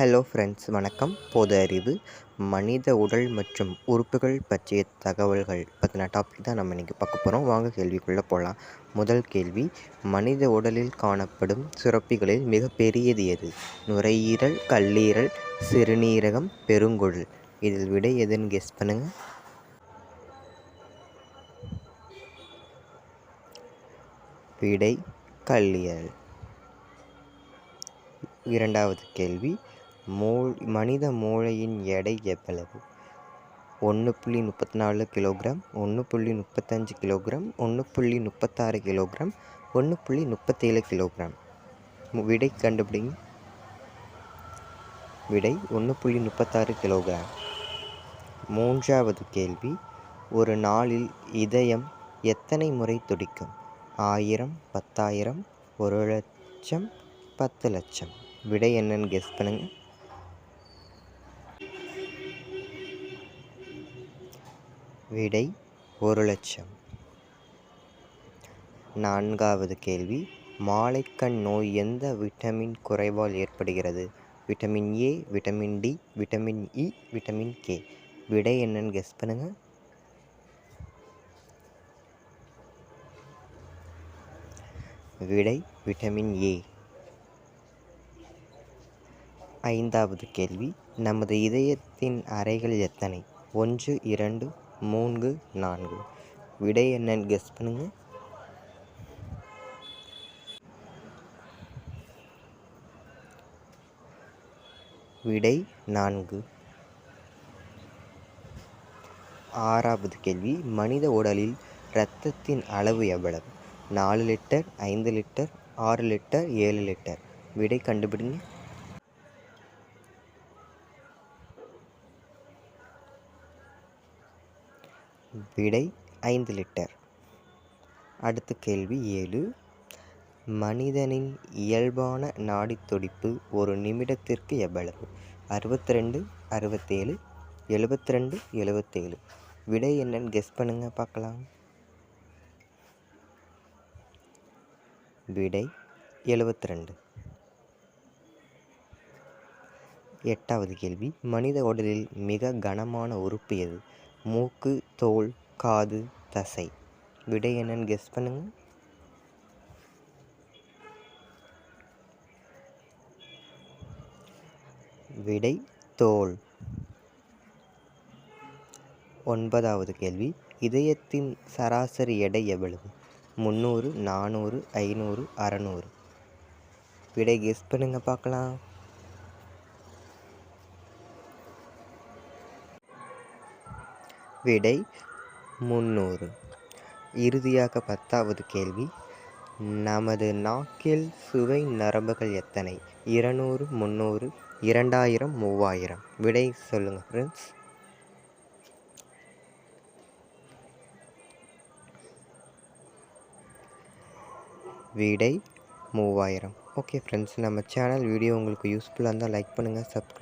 Hello friends வணக்கம். பொது அறிவு மனித உடல் மற்றும் உறுப்புகள் பற்றிய தகவல்கள் பற்றின டாபிக் தான் நம்ம இன்றைக்கி பார்க்க போகிறோம் வாங்க கேள்விக்குள்ளே போகலாம் முதல் கேள்வி மனித உடலில் காணப்படும் சுரப்பிகளில் மிக பெரியது எது? நுரையீரல் கல்லீரல் சிறுநீரகம் பெருங்குடல் இதில் விடை எதுன்னு கெஸ் பண்ணுங்கள் விடை கல்லீரல். இரண்டாவது கேள்வி மூ மனித மூளையின் எடை எவ்வளவு? ஒன்று புள்ளி முப்பத்தி நாலு கிலோகிராம் ஒன்று புள்ளி முப்பத்தஞ்சு கிலோகிராம் ஒன்று புள்ளி முப்பத்தாறு கிலோகிராம் ஒன்று புள்ளி முப்பத்தேழு கிலோகிராம். விடை கண்டுபிடிங்க. விடை ஒன்று புள்ளி முப்பத்தாறு கிலோகிராம். மூன்றாவது கேள்வி. ஒரு நாளில் இதயம் எத்தனை முறை துடிக்கும்? ஆயிரம் பத்தாயிரம் ஒரு லட்சம் பத்து லட்சம். விடை என்னன்னு கெஸ் பண்ணுங்கள் விடை ஒரு லட்சம். நான்காவது கேள்வி. மாலைக்கண் நோய் எந்த விட்டமின் குறைவால் ஏற்படுகிறது? Vitamin A vitamin D vitamin E vitamin K. விடை என்னன்னு கெஸ் பண்ணுங்க. விடை விட்டமின் ஏ. ஐந்தாவது கேள்வி. நமது இதயத்தின் அறைகள் எத்தனை? ஒன்று இரண்டு மூன்று நான்கு. விடை என்னன்னு கெஸ் பண்ணுங்க. விடை நான்கு. ஆறாவது கேள்வி மனித உடலில் இரத்தத்தின் அளவு எவ்வளவு? நாலு லிட்டர் ஐந்து லிட்டர் ஆறு லிட்டர் ஏழு லிட்டர். விடை கண்டுபிடிங்க. விடை ஐந்து லிட்டர். அடுத்த கேள்வி ஏழு. மனிதனின் இயல்பான நாடித்துடிப்பு ஒரு நிமிடத்திற்கு எவ்வளவு? அறுபத்தி ரெண்டு அறுபத்தேழு எழுபத்தி ரெண்டு எழுபத்தேழு. விடை என்னன்னு கெஸ் பண்ணுங்க பார்க்கலாம். விடை எழுபத்தி ரெண்டு எட்டாவது கேள்வி. மனித உடலில் மிக கனமான உறுப்பு எது? மூக்கு தோல் காது தசை. விடை என்னன்னு கெஸ் பண்ணுங்க. விடை தோல். ஒன்பதாவது கேள்வி. இதயத்தின் சராசரி எடை எவ்வளவு? முந்நூறு நானூறு ஐநூறு அறநூறு. விடை கெஸ் பண்ணுங்க பார்க்கலாம். விடை முந்நூறு. இறுதியாக பத்தாவது கேள்வி. நமது நாக்கில் சுவை நரம்புகள் எத்தனை? இருநூறு முந்நூறு இரண்டாயிரம் மூவாயிரம். விடை சொல்லுங்கள் ஃப்ரெண்ட்ஸ் விடை மூவாயிரம். ஓகே ஃப்ரெண்ட்ஸ் நம்ம சேனல் வீடியோ உங்களுக்கு யூஸ்ஃபுல்லாக இருந்தால் லைக் பண்ணுங்கள் சப்ஸ்கிரைப்